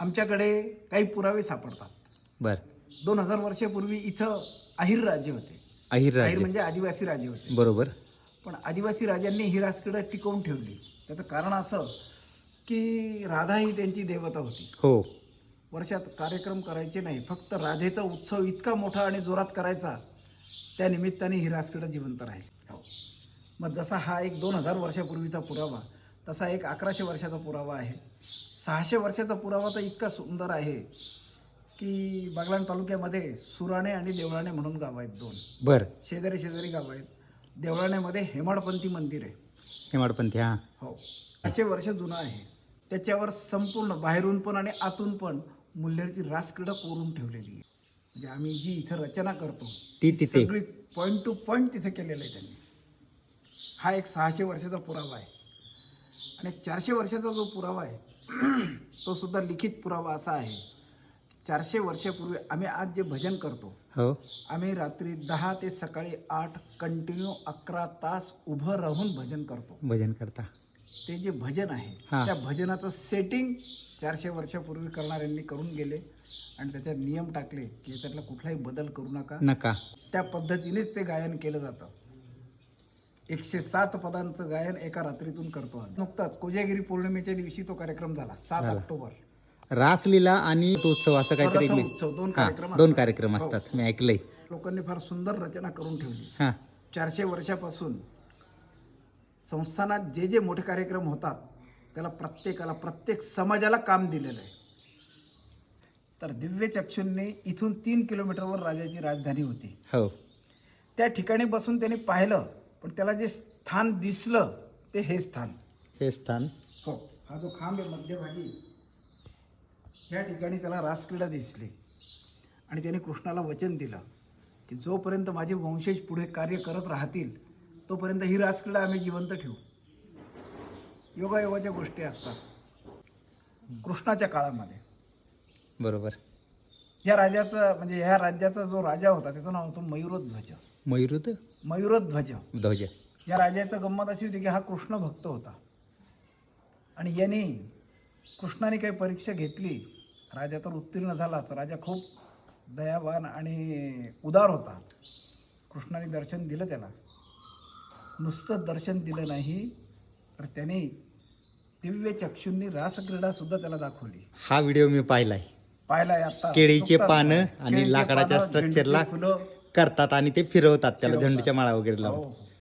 आमच्याकडे काही पुरावे सापडतात. बर. दोन हजार वर्षापूर्वी इथं आहिर राज्य होते. अहिर आहिर राज्य म्हणजे आदिवासी राज्य होते. बरोबर. पण आदिवासी राजांनी ही राजकडं टिकवून ठेवली. त्याचं कारण असं की राधा ही त्यांची देवता होती. हो. वर्षात कार्यक्रम करायचे नाही. फक्त राधेचा उत्सव इतका मोठा आणि जोरात करायचा त्या निमित्ताने ही राजकडं जिवंत राहील. हो. मग जसा हा एक दोन हजार वर्षापूर्वीचा पुरावा तसा एक अकराशे वर्षाचा पुरावा आहे. सहाशे वर्षाचा पुरावा तर इतका सुंदर आहे की बागलाण तालुक्यामध्ये सुराणे आणि देवळाणे म्हणून गाव आहेत दोन. बर. शेजारी शेजारी गाव आहेत. देवळाण्यामध्ये हेमाडपंथी मंदिर आहे. हेमाडपंथी हां. हो. असे वर्ष जुनं आहे. त्याच्यावर संपूर्ण बाहेरून पण आणि आतून पण मुल्हेरची रासक्रीडा कोरून ठेवलेली आहे. म्हणजे आम्ही जी इथं रचना करतो ती ती तिथे. सगळी पॉईंट टू पॉईंट तिथे केलेलं आहे त्यांनी. हा एक सहाशे वर्षाचा पुरावा आहे. आणि एक चारशे वर्षाचा जो पुरावा आहे तो सुद्धा लिखित पुरावा असा आहे. चारशे वर्षापूर्वी आम्ही आज जे भजन करतो हो. आम्ही रात्री दहा ते सकाळी आठ कंटिन्यू अकरा तास उभं राहून भजन करतो. भजन करता. ते जे भजन आहे हा. त्या भजनाचं सेटिंग चारशे वर्षापूर्वी करणाऱ्यांनी करून गेले आणि त्याच्यात नियम टाकले की याच्यातला कुठलाही बदल करू नका. नका. त्या पद्धतीनेच ते गायन केलं जातं. एकशे सात पदांचं गायन एका रात्रीतून करतो आम्ही. नुकताच कोजागिरी पौर्णिमेच्या दिवशी तो कार्यक्रम झाला सात. ऑक्टोबर. रासलीला आणि तो उत्सव असं काहीतरी रथ मी- उत्सव दोन हां कार्यक्रम दोन असतात. कार्यक्रम हो. असतात. मी ऐकलंय. लोकांनी फार सुंदर रचना करून ठेवली. हां. चारशे वर्षापासून संस्थानात जे जे मोठे कार्यक्रम होतात त्याला प्रत्येकाला प्रत्येक समाजाला काम दिलेलं आहे. तर दिव्य चक्षुंनी इथून तीन किलोमीटरवर राजाची राजधानी होती. हो. त्या ठिकाणी बसून त्यांनी पाहिलं पण त्याला जे स्थान दिसलं ते हे स्थान. हे स्थान. हो हा जो खांब आहे मध्यभागी या ठिकाणी त्याला रासक्रीडा दिसली. आणि त्याने कृष्णाला वचन दिलं की जोपर्यंत माझे वंशज पुढे कार्य करत राहतील तोपर्यंत ही रासक्रीडा आम्ही जिवंत ठेवू. योगायोगाच्या गोष्टी असतात. कृष्णाच्या काळामध्ये. बरोबर. या राजाचा म्हणजे ह्या राज्याचा जो राजा होता त्याचं नाव होतं मयुरोध्वज. मयुरुद मयुरोध्वज. ध्वज. या राजाचं गंमत अशी होती की हा कृष्ण भक्त होता. आणि याने कृष्णाने काही परीक्षा घेतली. राजा तर उत्तीर्ण झालाच. राजा खूप दयावान आणि उदार होता. कृष्णाने दर्शन दिलं त्याला. नुसतं दर्शन दिलं नाही तर त्याने दिव्य चक्षुंनी रासक्रीडा सुद्धा त्याला दाखवली. हा व्हिडिओ मी पाहिलाय. पाहिलाय आता केळीचे पानं. आणि केळीचे लाकडाच्या पानं, स्ट्रक्चरला फुलं करतात आणि ते फिरवतात त्याला. झंडूच्या माळा वगैरे लावून हो